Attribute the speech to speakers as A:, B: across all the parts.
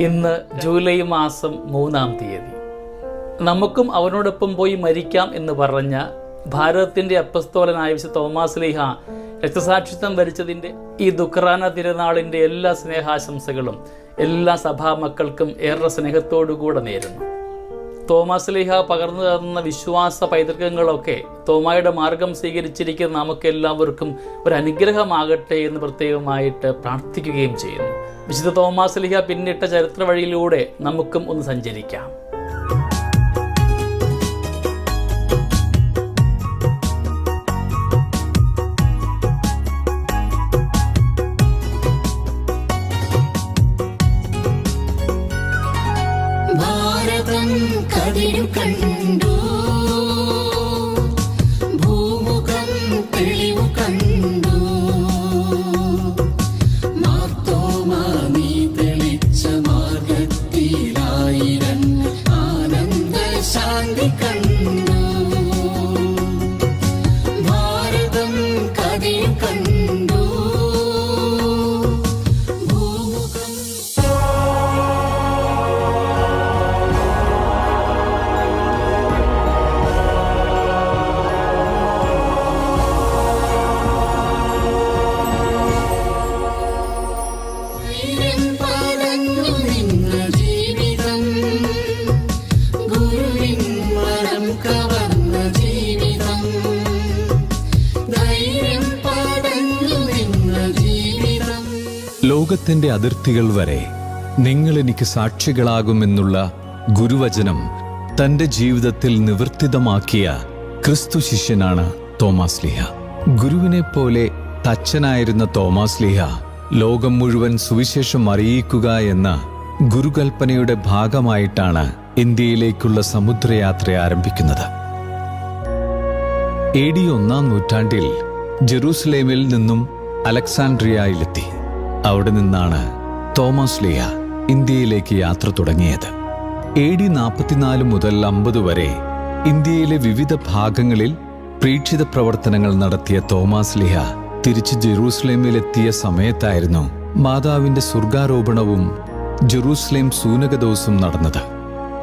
A: ഇന്ന് ജൂലൈ മാസം മൂന്നാം തീയതി. നമുക്കും അവനോടൊപ്പം പോയി മരിക്കാം എന്ന് പറഞ്ഞ ഭാരതത്തിന്റെ അപ്പസ്തോലനായ വിശുദ്ധ തോമാസ് ലീഹ രക്തസാക്ഷിത്വം വരിച്ചതിന്റെ ഈ ദുഃഖറാന തിരുനാളിന്റെ എല്ലാ സ്നേഹാശംസകളും എല്ലാ സഭാമക്കൾക്കും ഏറെ സ്നേഹത്തോടുകൂടെ നേരുന്നു. തോമാസ് ലീഹ പകർന്നു തന്ന വിശ്വാസ പൈതൃകങ്ങളൊക്കെ തോമായുടെ മാർഗം സ്വീകരിച്ചിരിക്കുന്ന നമുക്കെല്ലാവർക്കും ഒരു അനുഗ്രഹമാകട്ടെ എന്ന് പ്രത്യേകമായിട്ട് പ്രാർത്ഥിക്കുകയും ചെയ്യുന്നു. വിശുദ്ധ തോമാസ് ലിഹ പിന്നിട്ട ചരിത്ര വഴിയിലൂടെ നമുക്കും ഒന്ന് സഞ്ചരിക്കാം.
B: ലോകത്തിന്റെ അതിർത്തികൾ വരെ നിങ്ങൾ എനിക്ക് സാക്ഷികളാകുമെന്നുള്ള ഗുരുവചനം തന്റെ ജീവിതത്തിൽ നിവർത്തിതമാക്കിയ ക്രിസ്തു ശിഷ്യനാണ് തോമാസ് ലിഹ. ഗുരുവിനെ പോലെ തച്ചനായിരുന്ന തോമാസ് ലീഹ ലോകം മുഴുവൻ സുവിശേഷം അറിയിക്കുക എന്ന ഗുരുകൽപ്പനയുടെ ഭാഗമായിട്ടാണ് ഇന്ത്യയിലേക്കുള്ള സമുദ്രയാത്ര ആരംഭിക്കുന്നത്. എ ഡി ഒന്നാം നൂറ്റാണ്ടിൽ ജെറൂസലേമിൽ നിന്നും അലക്സാൻഡ്രിയയിലെത്തി അവിടെ നിന്നാണ് തോമസ് ലിയ ഇന്ത്യയിലേക്ക് യാത്ര തുടങ്ങിയത്. എ ഡി നാൽപ്പത്തിനാല് മുതൽ അമ്പത് വരെ ഇന്ത്യയിലെ വിവിധ ഭാഗങ്ങളിൽ പ്രീക്ഷിത പ്രവർത്തനങ്ങൾ നടത്തിയ തോമസ് ലിഹ തിരിച്ച് ജെറൂസലേമിലെത്തിയ സമയത്തായിരുന്നു മാതാവിന്റെ സ്വർഗാരോപണവും ജെറൂസലേം സൂനകദോസും നടന്നത്.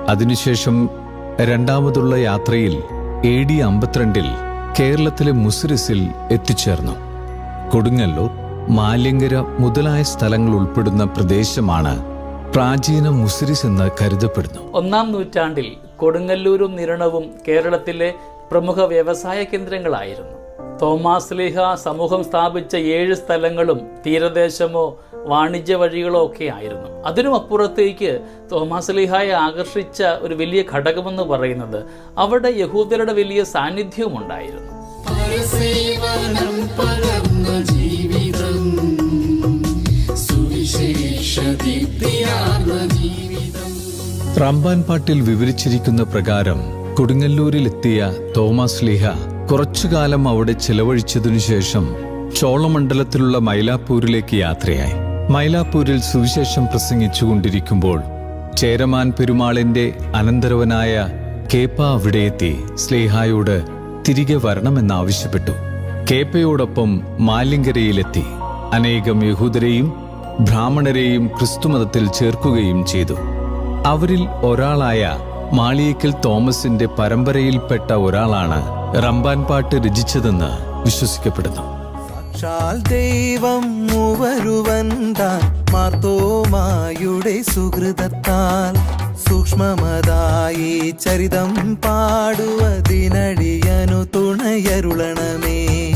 B: അതിനുശേഷം രണ്ടാമതുള്ള യാത്രയിൽ എ ഡി അമ്പത്തിരണ്ടിൽ കേരളത്തിലെ മുസിരിസിൽ എത്തിച്ചേർന്നു. കൊടുങ്ങല്ലൂർ മാലിങ്കര മുതലായ സ്ഥലങ്ങൾ ഉൾപ്പെടുന്ന പ്രദേശമാണ് പ്രാചീന മുസിരിസ് എന്ന് കരുതപ്പെടുന്നു.
A: ഒന്നാം നൂറ്റാണ്ടിൽ കൊടുങ്ങല്ലൂരും നിരണവും കേരളത്തിലെ പ്രമുഖ വ്യവസായ കേന്ദ്രങ്ങളായിരുന്നു. തോമാസ് ലീഹ സമൂഹം സ്ഥാപിച്ച ഏഴ് സ്ഥലങ്ങളും തീരദേശമോ വാണിജ്യ വഴികളോ ഒക്കെ ആയിരുന്നു. അതിനും അപ്പുറത്തേക്ക് തോമാസ് ലീഹായെ ആകർഷിച്ച ഒരു വലിയ ഘടകമെന്ന് പറയുന്നത് അവിടെ യഹൂദരുടെ വലിയ സാന്നിധ്യവും ഉണ്ടായിരുന്നു.
B: റംബാൻ പാട്ടിൽ വിവരിച്ചിരിക്കുന്ന പ്രകാരം കൊടുങ്ങല്ലൂരിലെത്തിയ തോമസ് ലീഹ കുറച്ചുകാലം അവിടെ ചിലവഴിച്ചതിനു ശേഷം ചോളമണ്ഡലത്തിലുള്ള മൈലാപ്പൂരിലേക്ക് യാത്രയായി. മൈലാപ്പൂരിൽ സുവിശേഷം പ്രസംഗിച്ചുകൊണ്ടിരിക്കുമ്പോൾ ചേരമാൻ പെരുമാളിന്റെ അനന്തരവനായ കേപ്പ അവിടെയെത്തി സ്ലേഹായോട് തിരികെ വരണമെന്നാവശ്യപ്പെട്ടു. കേപ്പയോടൊപ്പം മാലിങ്കരയിലെത്തി അനേകം യഹൂദരെയും ബ്രാഹ്മണരെയും ക്രിസ്തുമതത്തിൽ ചേർക്കുകയും ചെയ്തു. അവരിൽ ഒരാളായ മാളിയേക്കൽ തോമസിന്റെ പരമ്പരയിൽപ്പെട്ട ഒരാളാണ് റംബാൻ പാട്ട് രചിച്ചതെന്ന് വിശ്വസിക്കപ്പെടുന്നു.
C: സാക്ഷാൽ ദൈവം മൂവരുവൻ താൻ മാർത്തോമായുടെ സുഹൃതത്താൽ സൂക്ഷ്മമതായി ചരിതം പാടുവതിനടിയനു തുണയരുളണമേ.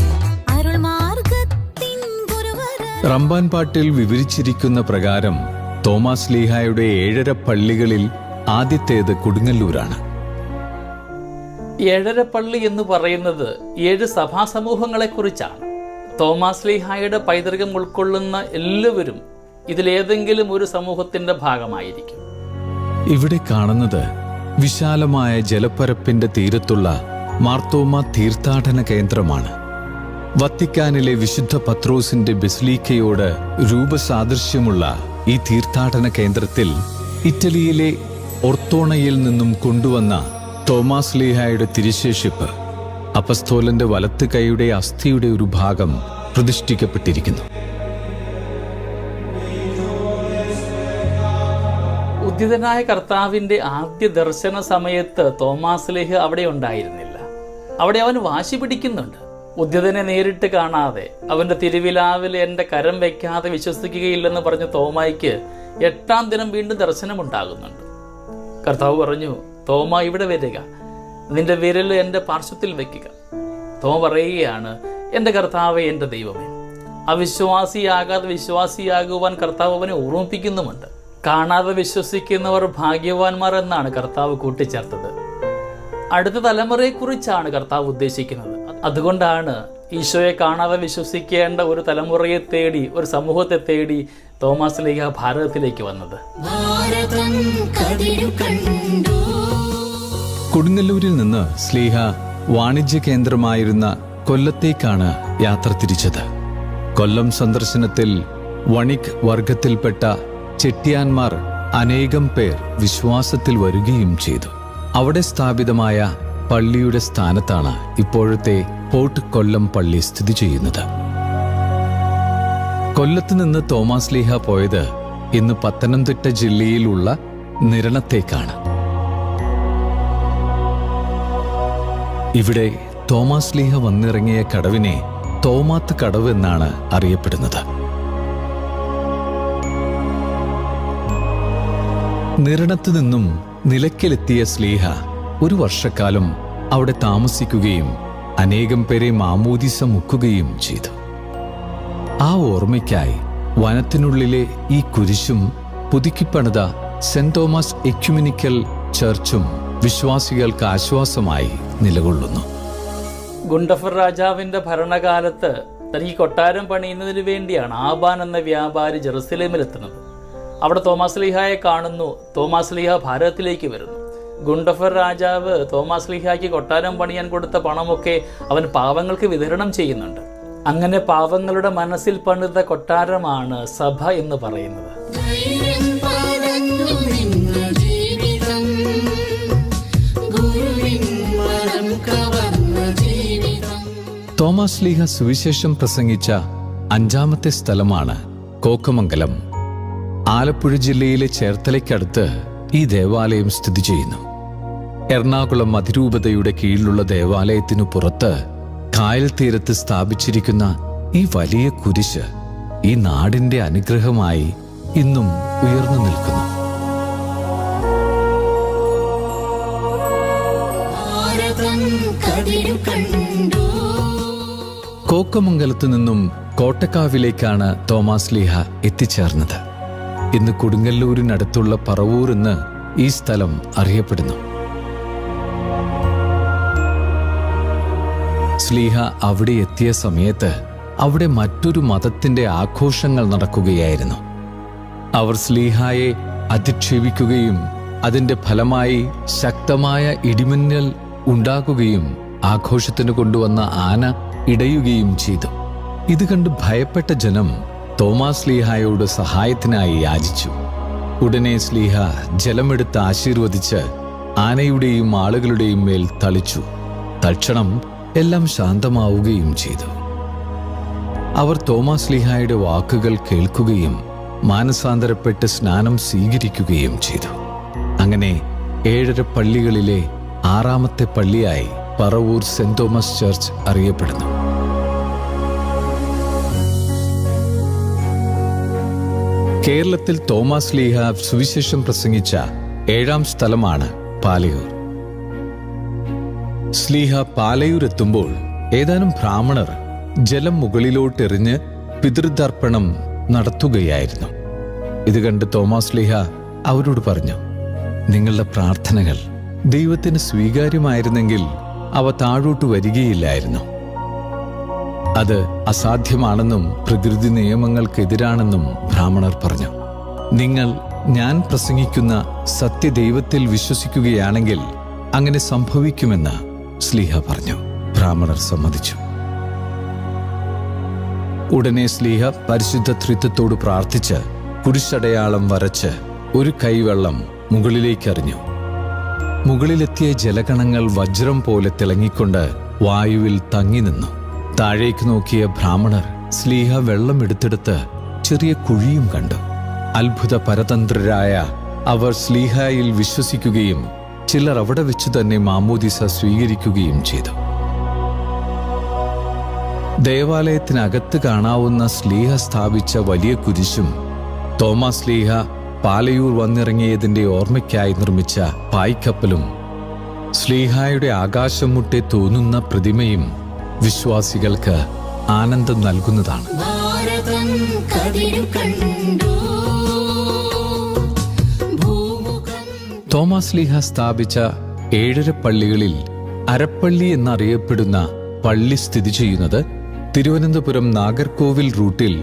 B: റംബാൻ പാട്ടിൽ വിവരിച്ചിരിക്കുന്ന പ്രകാരം തോമസ് ലീഹായുടെ ഏഴര പള്ളികളിൽ ആദ്യത്തേത് കൊടുങ്ങല്ലൂരാണ്.
A: ഏഴര പള്ളി എന്ന് പറയുന്നത് ഏഴ് സഭാ സമൂഹങ്ങളെക്കുറിച്ചാണ് തോമാസ് ലീഹായുടെ പൈതൃകം ഉൾക്കൊള്ളുന്ന എല്ലാവരും ഇതിലേതെങ്കിലും ഒരു സമൂഹത്തിന്റെ ഭാഗമായിരിക്കും.
B: ഇവിടെ കാണുന്നത് വിശാലമായ ജലപ്പരപ്പിന്റെ തീരത്തുള്ള മാർത്തോമ തീർത്ഥാടന കേന്ദ്രമാണ്. വത്തിക്കാനിലെ വിശുദ്ധ പത്രോസിന്റെ ബെസ്ലീക്കയോട് രൂപസാദൃശ്യമുള്ള ഈ തീർത്ഥാടന കേന്ദ്രത്തിൽ ഇറ്റലിയിലെ ഒർത്തോണയിൽ നിന്നും കൊണ്ടുവന്ന തോമാസ് ലീഹായുടെ തിരിശേഷിപ്പ് അപസ്തോലന്റെ വലത്ത് കൈയുടെ അസ്ഥിയുടെ ഒരു ഭാഗം പ്രതിഷ്ഠിക്കപ്പെട്ടിരിക്കുന്നു.
A: ഉദ്ധിതനായ കർത്താവിന്റെ ആദ്യ ദർശന സമയത്ത് തോമാസ് ലേഹ് അവിടെ ഉണ്ടായിരുന്നില്ല. അവിടെ അവൻ വാശി പിടിക്കുന്നുണ്ട്. ഉദ്ധിതനെ നേരിട്ട് കാണാതെ അവന്റെ തിരുവിലാവിൽ എന്റെ കരം വയ്ക്കാതെ വിശ്വസിക്കുകയില്ലെന്ന് പറഞ്ഞ തോമായിക്ക് എട്ടാം ദിനം വീണ്ടും ദർശനമുണ്ടാകുന്നുണ്ട്. കർത്താവ് പറഞ്ഞു തോമ ഇവിടെ വരിക. നിന്റെ വിരൽ എന്റെ പാർശ്വത്തിൽ വയ്ക്കുക. തോമ പറയുകയാണ് എന്റെ കർത്താവെ എന്റെ ദൈവമേ അവിശ്വാസിയാകാതെ വിശ്വാസിയാകുവാൻ കർത്താവ് അവനെ ഓർമ്മിപ്പിക്കുന്നുമുണ്ട്. കാണാതെ വിശ്വസിക്കുന്നവർ ഭാഗ്യവാന്മാർ എന്നാണ് കർത്താവ് കൂട്ടിച്ചേർത്തത്. അടുത്ത തലമുറയെക്കുറിച്ചാണ് കർത്താവ് ഉദ്ദേശിക്കുന്നത്. അതുകൊണ്ടാണ് ഈശോയെ കാണാതെ വിശ്വസിക്കേണ്ട ഒരു തലമുറയെ തേടി ഒരു സമൂഹത്തെ തേടി തോമസ് ലീഗ ഭാരതത്തിലേക്ക് വന്നത്.
D: ഭാരതം കണ്ടു.
B: കൊടുങ്ങല്ലൂരിൽ നിന്ന് സ്ലീഹ വാണിജ്യ കേന്ദ്രമായിരുന്ന കൊല്ലത്തേക്കാണ് യാത്ര തിരിച്ചത്. കൊല്ലം സന്ദർശനത്തിൽ വണിക് വർഗത്തിൽപ്പെട്ട ചെട്ടിയാന്മാർ അനേകം പേർ വിശ്വാസത്തിൽ വരികയും ചെയ്തു. അവിടെ സ്ഥാപിതമായ പള്ളിയുടെ സ്ഥാനത്താണ് ഇപ്പോഴത്തെ പോർട്ട് കൊല്ലം പള്ളി സ്ഥിതി ചെയ്യുന്നത്. കൊല്ലത്ത് നിന്ന് തോമാസ് ലീഹ പോയത് ഇന്ന് പത്തനംതിട്ട ജില്ലയിലുള്ള നിരണത്തേക്കാണ്. ഇവിടെ തോമാസ് ലീഹ വന്നിറങ്ങിയ കടവിനെ തോമാത്ത് കടവ് എന്നാണ് അറിയപ്പെടുന്നത്. നിരണത്തു നിന്നും നിലയ്ക്കലെത്തിയ സ്ലീഹ ഒരു വർഷക്കാലം അവിടെ താമസിക്കുകയും അനേകം പേരെ മാമോദിസ മുക്കുകയും ചെയ്തു. ആ ഓർമ്മയ്ക്കായി വനത്തിനുള്ളിലെ ഈ കുരിശും പുതുക്കിപ്പണിത സെന്റ് തോമസ് എക്യുമിനിക്കൽ ചർച്ചും വിശ്വാസികൾക്ക് ആശ്വാസമായി നിലകൊള്ളുന്നു.
A: ഗുണ്ടഫർ രാജാവിന്റെ ഭരണകാലത്ത് തനിക്ക് കൊട്ടാരം പണിയുന്നതിന് വേണ്ടിയാണ് ആബാൻ എന്ന വ്യാപാരി ജെറുസലേമിലെത്തുന്നത്. അവിടെ തോമാസ് ലിഹായെ കാണുന്നു. തോമാസ് ലിഹ ഭാരതത്തിലേക്ക് വരുന്നു. ഗുണ്ടഫർ രാജാവ് തോമാസ് ലിഹായ്ക്ക് കൊട്ടാരം പണിയാൻ കൊടുത്ത പണമൊക്കെ അവൻ പാവങ്ങൾക്ക് വിതരണം ചെയ്യുന്നുണ്ട്. അങ്ങനെ പാവങ്ങളുടെ മനസ്സിൽ പണിത കൊട്ടാരമാണ് സഭ എന്ന് പറയുന്നത്.
B: തോമസ് ലീഹ സുവിശേഷം പ്രസംഗിച്ച അഞ്ചാമത്തെ സ്ഥലമാണ് കോക്കമംഗലം. ആലപ്പുഴ ജില്ലയിലെ ചേർത്തലയ്ക്കടുത്ത് ഈ ദേവാലയം സ്ഥിതി ചെയ്യുന്നു. എറണാകുളം അതിരൂപതയുടെ കീഴിലുള്ള ദേവാലയത്തിനു പുറത്ത് കായൽ തീരത്ത് സ്ഥാപിച്ചിരിക്കുന്ന ഈ വലിയ കുരിശ് ഈ നാടിന്റെ അനുഗ്രഹമായി ഇന്നും ഉയർന്നു നിൽക്കുന്നു.
D: കതിരു കണ്ടു
B: കോക്കമംഗലത്തു നിന്നും കോട്ടക്കാവിലേക്കാണ് തോമാസ് ലീഹ എത്തിച്ചേർന്നത്. ഇന്ന് കൊടുങ്ങല്ലൂരിനടുത്തുള്ള പറവൂർ എന്ന് ഈ സ്ഥലം അറിയപ്പെടുന്നു. സ്ലീഹ അവിടെ എത്തിയ സമയത്ത് അവിടെ മറ്റൊരു മതത്തിന്റെ ആഘോഷങ്ങൾ നടക്കുകയായിരുന്നു. അവർ സ്ലീഹായെ അധിക്ഷേപിക്കുകയും അതിന്റെ ഫലമായി ശക്തമായ ഇടിമിന്നൽ ഉണ്ടാകുകയും ആഘോഷത്തിന് കൊണ്ടുവന്ന ആന ഇടയുകയും ചെയ്തു. ഇത് കണ്ട് ഭയപ്പെട്ട ജനം തോമാസ് സ്ലീഹായോട് സഹായത്തിനായി യാചിച്ചു. ഉടനെ സ്ലീഹ ജലമെടുത്ത് ആശീർവദിച്ച് ആനയുടെയും ആളുകളുടെയും മേൽ തളിച്ചു. തക്ഷണം എല്ലാം ശാന്തമാവുകയും ചെയ്തു. അവർ തോമാസ് ലീഹായുടെ വാക്കുകൾ കേൾക്കുകയും മാനസാന്തരപ്പെട്ട് സ്നാനം സ്വീകരിക്കുകയും ചെയ്തു. അങ്ങനെ ഏഴര പള്ളികളിലെ ആറാമത്തെ പള്ളിയായി പറവൂർ സെന്റ് തോമസ് ചർച്ച് അറിയപ്പെടുന്നു. കേരളത്തിൽ തോമസ് ലീഹ സുവിശേഷം പ്രസംഗിച്ച ഏഴാം സ്ഥലമാണ് പാലയൂർ. സ്ലീഹ പാലയൂർ എത്തുമ്പോൾ ഏതാനും ബ്രാഹ്മണർ ജലം മുകളിലോട്ടെറിഞ്ഞ് പിതൃതർപ്പണം നടത്തുകയായിരുന്നു. ഇത് കണ്ട് തോമസ് ലീഹ അവരോട് പറഞ്ഞു നിങ്ങളുടെ പ്രാർത്ഥനകൾ ദൈവത്തിന് സ്വീകാര്യമായിരുന്നെങ്കിൽ അവ താഴോട്ട് വരികയില്ലായിരുന്നു. അത് അസാധ്യമാണെന്നും പ്രകൃതി നിയമങ്ങൾക്കെതിരാണെന്നും ബ്രാഹ്മണർ പറഞ്ഞു. നിങ്ങൾ ഞാൻ പ്രസംഗിക്കുന്ന സത്യദൈവത്തിൽ വിശ്വസിക്കുകയാണെങ്കിൽ അങ്ങനെ സംഭവിക്കുമെന്ന് സ്ലീഹ പറഞ്ഞു. ബ്രാഹ്മണർ സമ്മതിച്ചു. ഉടനെ സ്ലീഹ പരിശുദ്ധ ത്രിത്വത്തോട് പ്രാർത്ഥിച്ച് കുരിശടയാളം വരച്ച് ഒരു കൈവെള്ളം മുകളിലേക്കറിഞ്ഞു. മുകളിലെത്തിയ ജലകണങ്ങൾ വജ്രം പോലെ തിളങ്ങിക്കൊണ്ട് വായുവിൽ തങ്ങി നിന്നു. താഴേക്ക് നോക്കിയ ബ്രാഹ്മണർ സ്ലീഹ വെള്ളം എടുത്തെടുത്ത് ചെറിയ കുഴിയും കണ്ടു. അത്ഭുത പരതന്ത്രരായ അവർ സ്ലീഹായിൽ വിശ്വസിക്കുകയും ചിലർ അവിടെ വെച്ച് തന്നെ മാമോദിസ സ്വീകരിക്കുകയും ചെയ്തു. ദേവാലയത്തിനകത്ത് കാണാവുന്ന സ്ലീഹ സ്ഥാപിച്ച വലിയ കുരിശും തോമസ് സ്ലീഹ പാലയൂർ വന്നിറങ്ങിയതിന്റെ ഓർമ്മയ്ക്കായി നിർമ്മിച്ച പായ്ക്കപ്പലും ശ്ലീഹായുടെ ആകാശം മുട്ടെ തോന്നുന്ന പ്രതിമയും വിശ്വാസികൾക്ക് ആനന്ദം നൽകുന്നതാണ്. തോമസ് ലീഹ സ്ഥാപിച്ച ഏഴര പള്ളികളിൽ അരപ്പള്ളി എന്നറിയപ്പെടുന്ന പള്ളി സ്ഥിതി ചെയ്യുന്നത് തിരുവനന്തപുരം നാഗർകോവിൽ റൂട്ടിൽ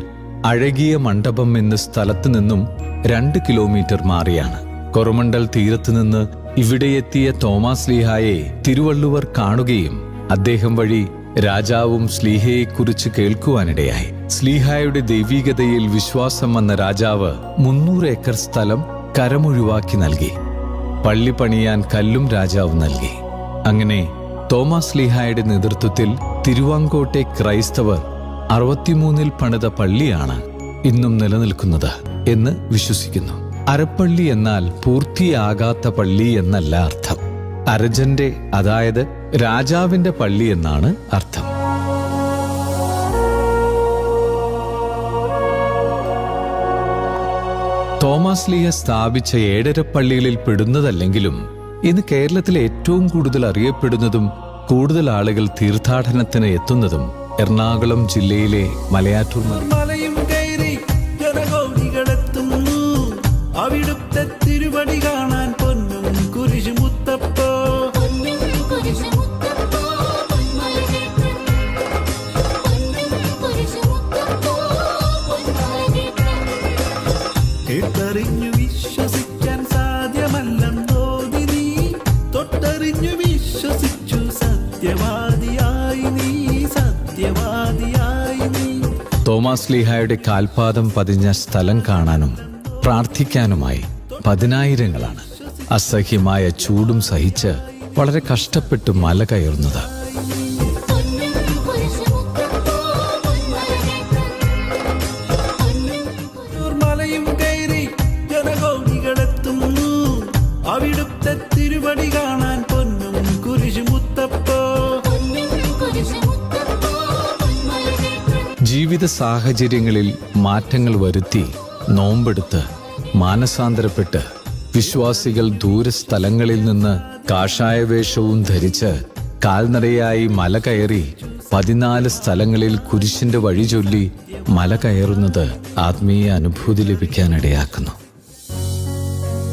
B: അഴകിയ മണ്ഡപം എന്ന സ്ഥലത്ത് നിന്നും രണ്ട് കിലോമീറ്റർ മാറിയാണ്. കൊറമണ്ടൽ തീരത്ത് നിന്ന് ഇവിടെ എത്തിയ തോമസ് ലീഹായെ തിരുവള്ളുവർ കാണുകയും അദ്ദേഹം വഴി രാജാവും സ്ലീഹയെക്കുറിച്ച് കേൾക്കുവാനിടയായി. സ്ലീഹായുടെ ദൈവീകതയിൽ വിശ്വാസം വന്ന രാജാവ് മുന്നൂറ് ഏക്കർ സ്ഥലം കരമൊഴിവാക്കി നൽകി. പള്ളി പണിയാൻ കല്ലും രാജാവ് നൽകി. അങ്ങനെ തോമസ് ലീഹായുടെ നേതൃത്വത്തിൽ തിരുവാങ്കോട്ടെ ക്രൈസ്തവർ അറുപത്തിമൂന്നിൽ പണിത പള്ളിയാണ് ഇന്നും നിലനിൽക്കുന്നത് എന്ന് വിശ്വസിക്കുന്നു. അരപ്പള്ളി എന്നാൽ പൂർത്തിയാകാത്ത പള്ളി എന്നല്ല അർത്ഥം. അരജന്റെ അതായത് രാജാവിന്റെ പള്ളി എന്നാണ് അർത്ഥം. തോമസ് ലിയ സ്ഥാപിച്ച ഏഴര പള്ളികളിൽ പെടുന്നതല്ലെങ്കിലും ഇന്ന് കേരളത്തിലെ ഏറ്റവും കൂടുതൽ അറിയപ്പെടുന്നതും കൂടുതൽ ആളുകൾ തീർത്ഥാടനത്തിന് എത്തുന്നതും എറണാകുളം ജില്ലയിലെ മലയാറ്റൂർ മല തോമസ് ലീഹായുടെ കാൽപാദം പതിഞ്ഞ സ്ഥലം കാണാനും പ്രാർത്ഥിക്കാനുമായി പതിനായിരങ്ങളാണ് അസഹ്യമായ ചൂടും സഹിച്ച് വളരെ കഷ്ടപ്പെട്ട് മല കയറുന്നത്. സാഹചര്യങ്ങളിൽ മാറ്റങ്ങൾ വരുത്തി നോമ്പെടുത്ത് മാനസാന്തരപ്പെട്ട് വിശ്വാസികൾ ദൂരസ്ഥലങ്ങളിൽ നിന്ന് കാഷായവേഷവും ധരിച്ച് കാൽനടയായി മല കയറി പതിനാല് സ്ഥലങ്ങളിൽ കുരിശിന്റെ വഴി ചൊല്ലി മല കയറുന്നത് ആത്മീയ അനുഭൂതി ലഭിക്കാനിടയാക്കുന്നു.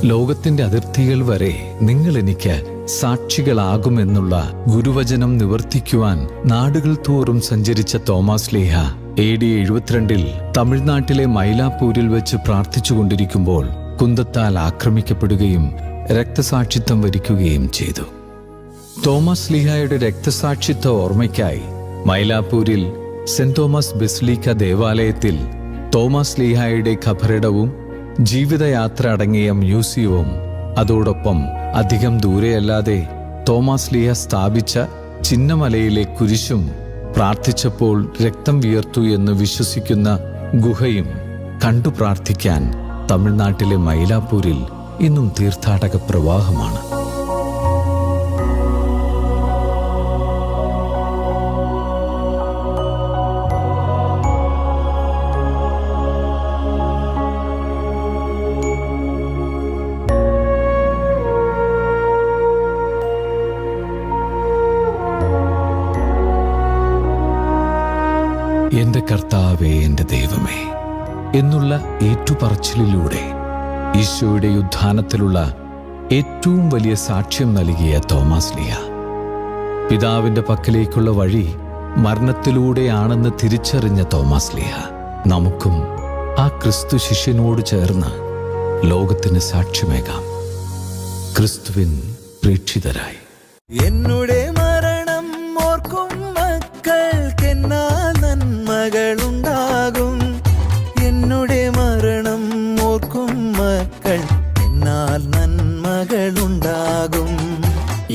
B: ലോകത്തിന്റെ അതിർത്തികൾ വരെ നിങ്ങൾ എനിക്ക് സാക്ഷികളാകുമെന്നുള്ള ഗുരുവചനം നിവർത്തിക്കുവാൻ നാടുകൾ തോറും സഞ്ചരിച്ച തോമസ് ലീഹ എ ഡി എഴുപത്തിരണ്ടിൽ തമിഴ്നാട്ടിലെ മൈലാപ്പൂരിൽ വെച്ച് പ്രാർത്ഥിച്ചുകൊണ്ടിരിക്കുമ്പോൾ കുന്തത്താൽ ആക്രമിക്കപ്പെടുകയും രക്തസാക്ഷിത്വം വരിക്കുകയും ചെയ്തു. തോമസ് ലിഹായുടെ രക്തസാക്ഷിത്വ ഓർമ്മയ്ക്കായി മൈലാപ്പൂരിൽ സെന്റ് തോമസ് ബെസ്ലീക്ക ദേവാലയത്തിൽ തോമസ് ലീഹായുടെ ഖബറിടവും ജീവിതയാത്ര അടങ്ങിയ മ്യൂസിയവും അതോടൊപ്പം അധികം ദൂരെയല്ലാതെ തോമസ് ലീഹ സ്ഥാപിച്ച ചിന്നമലയിലെ കുരിശും പ്രാർത്ഥിച്ചപ്പോൾ രക്തം വിയർത്തു എന്ന് വിശ്വസിക്കുന്ന ഗുഹയും കണ്ടു പ്രാർത്ഥിക്കാൻ തമിഴ്നാട്ടിലെ മൈലാപ്പൂരിൽ ഇന്നും തീർത്ഥാടക പ്രവാഹമാണ്. എന്റെ കർത്താവേ എന്റെ ദൈവമേ. എന്നുള്ള ഏറ്റുപറച്ചിലൂടെ ഈശോയുടെ ഉദ്ധാനത്തിലുള്ള ഏറ്റവും വലിയ സാക്ഷ്യം നൽകിയ തോമസ് ലിയ. പിതാവിന്റെ പക്കലേക്കുള്ള വഴി മരണത്തിലൂടെയാണെന്ന് തിരിച്ചറിഞ്ഞ തോമസ് ലിയ. നമുക്കും ആ ക്രിസ്തു ശിഷ്യനോട് ചേർന്ന് ലോകത്തിന് സാക്ഷ്യമേകാം. ക്രിസ്തുവിൻ പ്രേക്ഷിതരായി.
C: എന്നുടെ നന്മകളുണ്ടാകും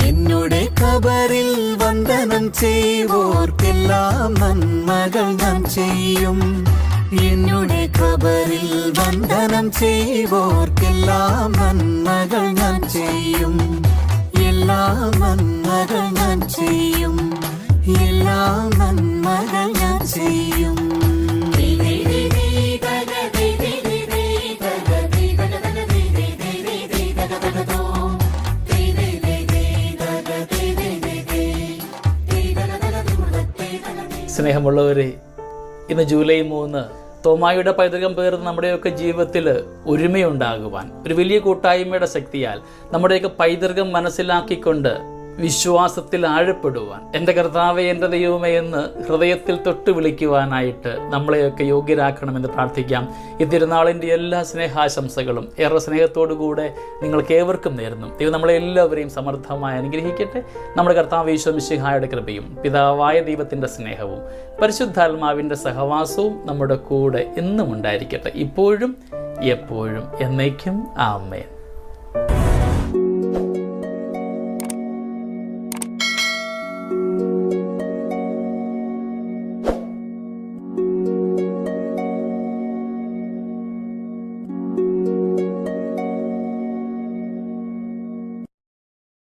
C: എന്നുടെ കബറിൽ വന്ദനം ചെയ്വോർക്കെല്ലാം നന്മകൾ നാം ചെയ്യും. എന്നുടെ കബറിൽ വന്ദനം ചെയ്വോർക്കെല്ലാം നന്മകൾ ഞാൻ ചെയ്യും. എല്ലാ നന്മകൾ ഞാൻ ചെയ്യും. എല്ലാ നന്മകൾ ഞാൻ ചെയ്യും.
A: സ്നേഹമുള്ളവരെ ഇന്ന് ജൂലൈ മൂന്ന് തോമായുടെ പൈതൃകം പേർന്ന് നമ്മുടെയൊക്കെ ജീവിതത്തിൽ ഒരുമയുണ്ടാകുവാൻ ഒരു വലിയ കൂട്ടായ്മയുടെ ശക്തിയാൽ നമ്മുടെയൊക്കെ പൈതൃകം മനസ്സിലാക്കിക്കൊണ്ട് വിശ്വാസത്തിൽ ആഴപ്പെടുവാൻ. എന്റെ കർത്താവെ എന്റെ ദൈവമേ എന്ന് ഹൃദയത്തിൽ തൊട്ട് വിളിക്കുവാനായിട്ട് നമ്മളെയൊക്കെ യോഗ്യരാക്കണമെന്ന് പ്രാർത്ഥിക്കാം. ഈ തിരുനാളിന്റെ എല്ലാ സ്നേഹാശംസകളും ഏറെ സ്നേഹത്തോടുകൂടെ നിങ്ങൾക്ക് ഏവർക്കും നേരുന്നു. ദൈവം നമ്മളെ എല്ലാവരെയും സമർത്ഥമായി അനുഗ്രഹിക്കട്ടെ. നമ്മുടെ കർത്താവ് ഈശ്വമിശിഹായുടെ കൃപയും പിതാവായ ദൈവത്തിന്റെ സ്നേഹവും പരിശുദ്ധാത്മാവിന്റെ സഹവാസവും നമ്മുടെ കൂടെ എന്നും ഉണ്ടായിരിക്കട്ടെ. ഇപ്പോഴും എപ്പോഴും എന്നേക്കും. ആമേൻ.